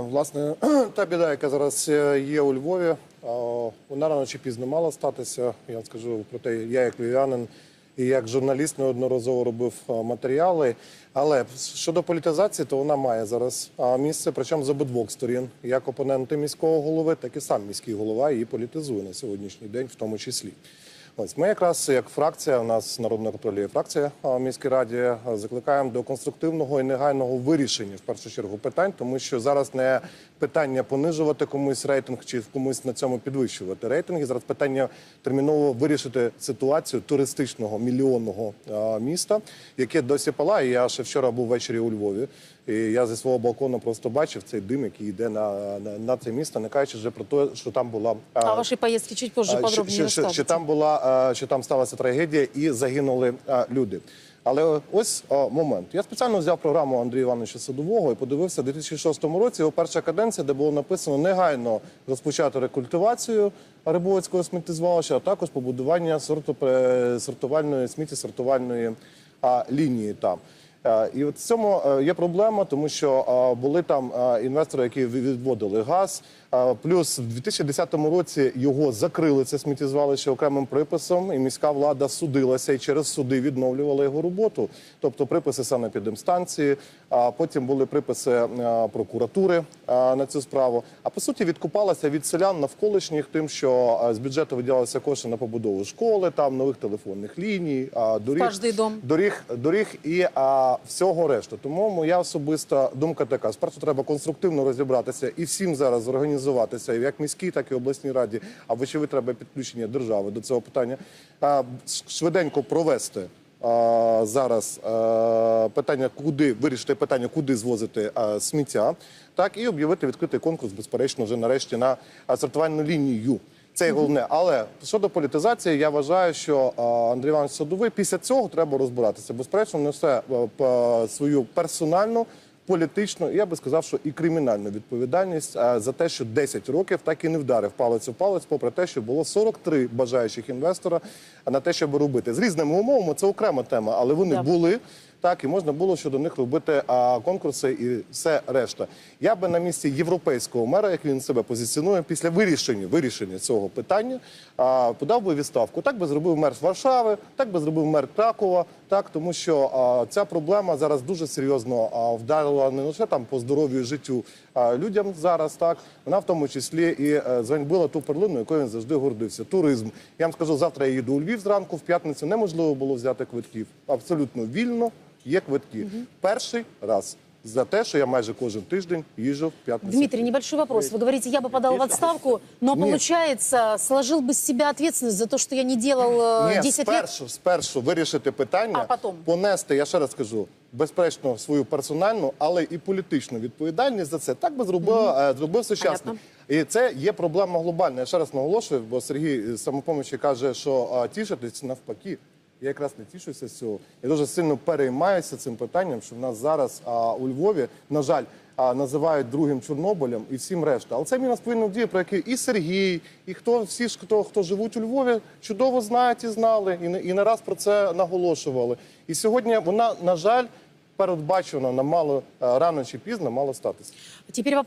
Власне, та біда, яка зараз е, є у Львові, вона рано чи пізно мала статися. Я скажу про те, я як львів'янин і як журналіст неодноразово робив матеріали. Але щодо політизації, то вона має зараз місце, причому з обидвох сторін, як опоненти міського голови, так і сам міський голова її політизує на сьогоднішній день, в тому числі. Ось ми якраз як фракція, у нас народна контролює фракція а, в міській раді, закликаємо до конструктивного і негайного вирішення в першу чергу питань, тому що зараз не питання понижувати комусь рейтинг чи комусь на цьому підвищувати рейтинги. Зараз питання терміново вирішити ситуацію туристичного мільйонного міста, яке досі палає. Я ще вчора був ввечері у Львові. І я зі свого балкону просто бачив цей дим, який йде на, на, на це місто, не кажучи вже про те, що там була О вашей поездке чуть позже а, подробнее що, що, що, там була, що там сталася трагедія і загинули е, люди. Але ось е, момент. Я спеціально взяв програму Андрія Івановича Садового і подивився в 2006 році його перша каденція, де було написано негайно розпочати рекультивацію Рибовицького сміттєзвалища, а також побудування сортувальної сміттєсортувальної а, лінії там. Е, І от в цьому е, є проблема, тому що е, були там інвестори, які відводили газ. Плюс в 2010 році його закрили це сміттєзвалище окремим приписом, і міська влада судилася і через суди відновлювала його роботу. Тобто приписи санепідемстанції, а потім були приписи прокуратури на цю справу. А по суті відкупалася від селян навколишніх тим, що з бюджету виділялися кошти на побудову школи, там нових телефонних ліній, доріг дом. доріг, доріг і а, всього решту. Тому моя особиста думка така: спершу треба конструктивно розібратися і всім зараз зорганізуватися, і як міській, так і обласній раді. А вочевидь, треба підключення держави до цього питання. Швиденько провести. Зараз питання, куди вирішити питання, куди звозити сміття, так і об'явити відкритий конкурс, безперечно, вже нарешті на сортувальну лінію. Це головне. Але щодо політизації, я вважаю, що Андрій Іванович Садовий після цього треба розбиратися. Безперечно, несе по- свою персональну. Політичну, я би сказав, що і кримінальну відповідальність за те, що 10 років так і не вдарив палець у палець, попри те, що було 43 бажаючих інвестора на те, щоб робити з різними умовами. Це окрема тема, але вони Да. були так, і можна було щодо них робити а, конкурси і все решта. Я би на місці європейського мера, як він себе позиціонує, після вирішення вирішення цього питання а, подав би відставку. Так би зробив мер Варшави, так би зробив мер Кракова. Так, тому що а, ця проблема зараз дуже серйозно а, вдарила не лише там по здоров'ю життю а, людям зараз. Так вона в тому числі і е, зганьбила ту перлину, якою він завжди гордився. Туризм. Я вам скажу, завтра я їду у Львів зранку, в п'ятницю неможливо було взяти квитків. Абсолютно вільно є квитки. Перший раз за те, що я майже кожен тиждень їжджу в п'ятницю. Дмитрий, небольшой вопрос. Вы говорите, я бы подал в отставку, но Нет. получается, сложил бы с себя ответственность за то, что я не делал э, Ні, 10 лет? спершу, спершу вирішити питання, А потім? понести, я ще раз скажу, безперечно, свою персональну, але і політичну відповідальність за це. Так би зробив, е, зробив сучасний. Понятно. І це є проблема глобальна. Я ще раз наголошую, бо Сергій з самопомочі каже, що а, тішитись навпаки. Я якраз не тішуся з цього. Я дуже сильно переймаюся цим питанням, що в нас зараз а, у Львові, на жаль, а, називають другим Чорнобилем і всім решта. Але це мінус повинен діє, про який і Сергій, і хто всі ж хто, хто живуть у Львові, чудово знають і знали, і не і не раз про це наголошували. І сьогодні вона, на жаль, передбачена на мало рано чи пізно мало статися. Вопрос.